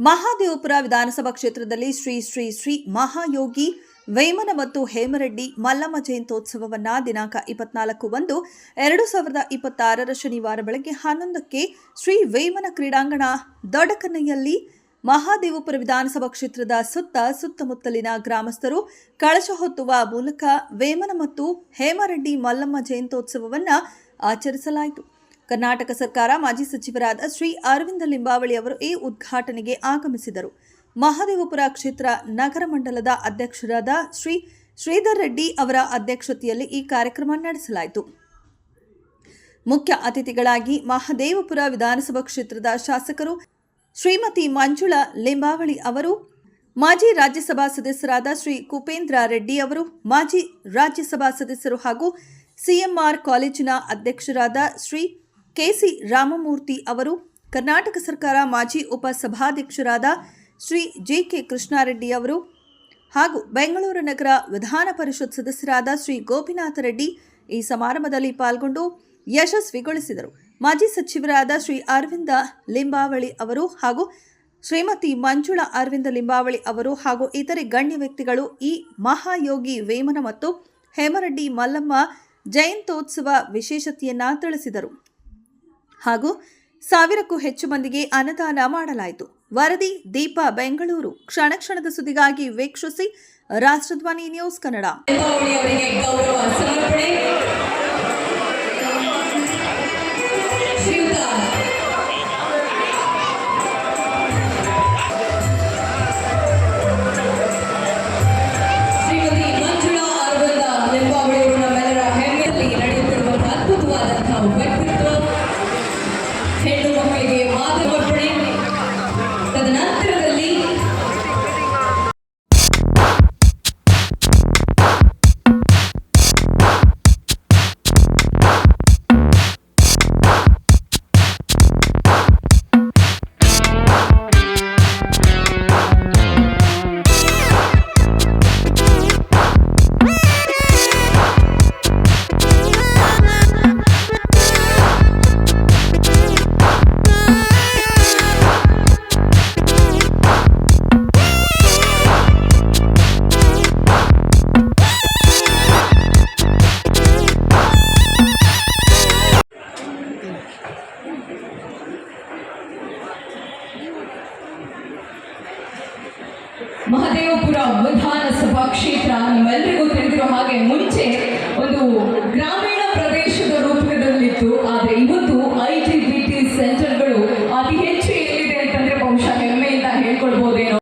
ಮಹಾದೇವಪುರ ವಿಧಾನಸಭಾ ಕ್ಷೇತ್ರದಲ್ಲಿ ಶ್ರೀ ಶ್ರೀ ಶ್ರೀ ಮಹಾಯೋಗಿ ವೇಮನ ಮತ್ತು ಹೇಮರೆಡ್ಡಿ ಮಲ್ಲಮ್ಮ ಜಯಂತ್ಯೋತ್ಸವವನ್ನ ದಿನಾಂಕ ಇಪ್ಪತ್ನಾಲ್ಕು ಒಂದು ಎರಡು ಸಾವಿರದ ಇಪ್ಪತ್ತಾರರ ಶನಿವಾರ ಬೆಳಗ್ಗೆ ಹನ್ನೊಂದಕ್ಕೆ ಶ್ರೀ ವೇಮನ ಕ್ರೀಡಾಂಗಣ ದೊಡಕನೆಯಲ್ಲಿ ಮಹಾದೇವಪುರ ವಿಧಾನಸಭಾ ಕ್ಷೇತ್ರದ ಸುತ್ತ ಸುತ್ತಮುತ್ತಲಿನ ಗ್ರಾಮಸ್ಥರು ಕಳಶ ಹೊತ್ತುವ ಮೂಲಕ ವೇಮನ ಮತ್ತು ಹೇಮರೆಡ್ಡಿ ಮಲ್ಲಮ್ಮ ಜಯಂತ್ಯೋತ್ಸವವನ್ನು ಆಚರಿಸಲಾಯಿತು. ಕರ್ನಾಟಕ ಸರ್ಕಾರ ಮಾಜಿ ಸಚಿವರಾದ ಶ್ರೀ ಅರವಿಂದ ಲಿಂಬಾವಳಿ ಅವರು ಈ ಉದ್ಘಾಟನೆಗೆ ಆಗಮಿಸಿದರು. ಮಹದೇವಪುರ ಕ್ಷೇತ್ರ ನಗರ ಮಂಡಲದ ಅಧ್ಯಕ್ಷರಾದ ಶ್ರೀ ಶ್ರೀಧರ್ ರೆಡ್ಡಿ ಅವರ ಅಧ್ಯಕ್ಷತೆಯಲ್ಲಿ ಈ ಕಾರ್ಯಕ್ರಮ ನಡೆಸಲಾಯಿತು. ಮುಖ್ಯ ಅತಿಥಿಗಳಾಗಿ ಮಹದೇವಪುರ ವಿಧಾನಸಭಾ ಕ್ಷೇತ್ರದ ಶಾಸಕರು ಶ್ರೀಮತಿ ಮಂಜುಳಾ ಲಿಂಬಾವಳಿ ಅವರು, ಮಾಜಿ ರಾಜ್ಯಸಭಾ ಸದಸ್ಯರಾದ ಶ್ರೀ ಕುಪೇಂದ್ರ ರೆಡ್ಡಿ ಅವರು, ಮಾಜಿ ರಾಜ್ಯಸಭಾ ಸದಸ್ಯರು ಹಾಗೂ ಸಿಎಂಆರ್ ಕಾಲೇಜಿನ ಅಧ್ಯಕ್ಷರಾದ ಶ್ರೀ ಕೆಸಿ ರಾಮಮೂರ್ತಿ ಅವರು, ಕರ್ನಾಟಕ ಸರ್ಕಾರ ಮಾಜಿ ಉಪಸಭಾಧ್ಯಕ್ಷರಾದ ಶ್ರೀ ಕೆ ಕೃಷ್ಣಾರೆಡ್ಡಿ ಅವರು ಹಾಗೂ ಬೆಂಗಳೂರು ನಗರ ವಿಧಾನ ಪರಿಷತ್ ಸದಸ್ಯರಾದ ಶ್ರೀ ಗೋಪಿನಾಥ ರೆಡ್ಡಿ ಈ ಸಮಾರಂಭದಲ್ಲಿ ಪಾಲ್ಗೊಂಡು ಯಶಸ್ವಿಗೊಳಿಸಿದರು. ಮಾಜಿ ಸಚಿವರಾದ ಶ್ರೀ ಅರವಿಂದ ಲಿಂಬಾವಳಿ ಅವರು ಹಾಗೂ ಶ್ರೀಮತಿ ಮಂಜುಳಾ ಅರವಿಂದ ಲಿಂಬಾವಳಿ ಅವರು ಹಾಗೂ ಇತರೆ ಗಣ್ಯ ವ್ಯಕ್ತಿಗಳು ಈ ಮಹಾಯೋಗಿ ವೇಮನ ಮತ್ತು ಹೇಮರೆಡ್ಡಿ ಮಲ್ಲಮ್ಮ ಜಯಂತೋತ್ಸವ ವಿಶೇಷತೆಯನ್ನ ತಿಳಿಸಿದರು. ಹಾಗೂ ಸಾವಿರಕ್ಕೂ ಹೆಚ್ಚು ಮಂದಿಗೆ ಅನ್ನದಾನ ಮಾಡಲಾಯಿತು. ವರದಿ, ದೀಪ, ಬೆಂಗಳೂರು. ಕ್ಷಣ ಕ್ಷಣದ ಸುದ್ದಿಗಾಗಿ ವೀಕ್ಷಿಸಿ ರಾಷ್ಟ್ರಧ್ವನಿ ನ್ಯೂಸ್ ಕನ್ನಡ. ಮಹದೇವಪುರ ವಿಧಾನಸಭಾ ಕ್ಷೇತ್ರ ನಿಮ್ಮೆಲ್ಲರಿಗೂ ತಿಳಿದಿರೋ ಹಾಗೆ ಮುಂಚೆ ಒಂದು ಗ್ರಾಮೀಣ ಪ್ರದೇಶದ ರೂಪದಲ್ಲಿತ್ತು. ಆದರೆ ಇವತ್ತು ಐ ಟಿ ಬಿ ಟಿ ಸೆಂಟರ್ಗಳು ಅತಿ ಹೆಚ್ಚು ಎಲ್ಲಿದೆ ಅಂತಂದ್ರೆ ಬಹುಶಃ ಹೆಮ್ಮೆಯಿಂದ ಹೇಳ್ಕೊಳ್ಬಹುದೇನೋ